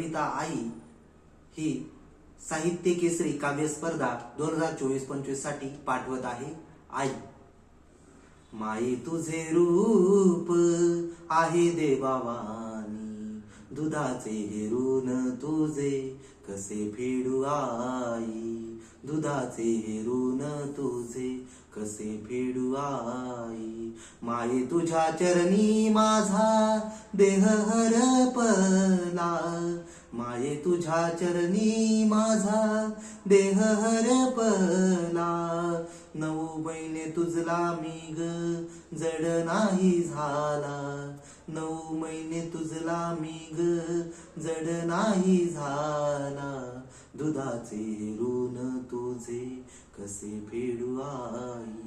कविता आई ही साहित्य केसरी काव्य स्पर्धा दोन हजार चोवीस पंचवीससाठी पाठवत आहे. आई माई तुझे रूप आहे देवावानी. दुधाचे हेरून तुझे कसे फेडू आई. दुधाचे हेरून तुझे कसे फेडू आई. माई तुझ्या चरणी माझा देह हरपला. माये तुझ्या चरणी माझा देह हरपला. नऊ महिने तुझला मी ग जड नाही झाला. नऊ महिने तुझला मी ग जड नाही झाला. दुधाचे ऋण तुझे कसे फेडू आई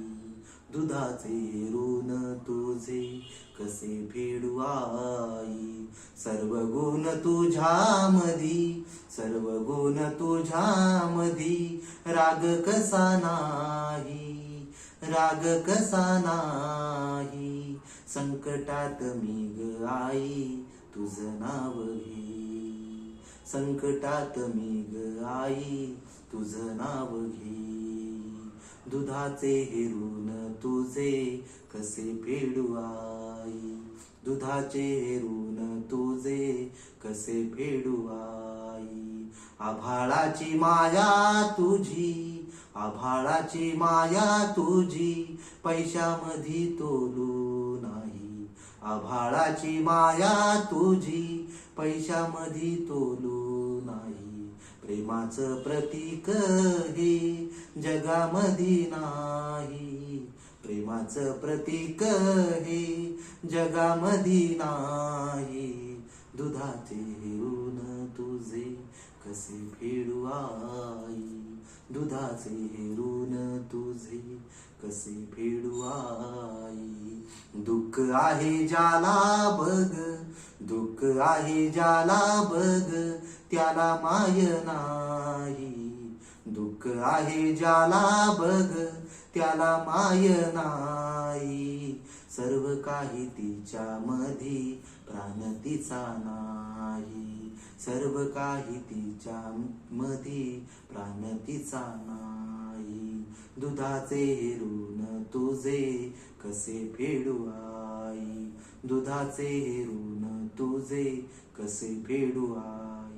दुधाचे ऋण तुझे कसे फेडू आई सर्व गुण तुझ्यामधी सर्व गुण तुझ्यामधी राग कसा नाही? राग कसा नाही? संकटात मी ग आई तुझं नाव घे. संकटात मी ग आई तुझं नाव घे. दुधाचे हेरून तुझे कसे फेडू आई दुधाचे हेरून तुझे कसे फेडू आई आभाळाची माया तुझी आभाळाची माया तुझी पैशामधी तोलू नाही. आभाळाची माया तुझी पैशामधी तोलू नाही. प्रेमाचं प्रतीक हे जगामधी नाही. प्रेमाचं प्रतीक हे जगामधी नाही. दुधाचे ऋण तुझे कसे फेडू आई? दुधाचे ऋण तुझे कसे फेडू आई? दुःख आहे ज्याला बघ दुःख आहे ज्याला बघ त्याला माय नाही. दुःख आहे ज्याला बघ त्याला माय नाही. सर्व काही तिच्या मधी प्राण तिचा नाही. सर्व काही तिच्या मधी प्राण तिचा नाही. दुधाचे ऋण तुझे कसे फेडू आई दुधाचे ऋण तुझे कसे फेडू आई?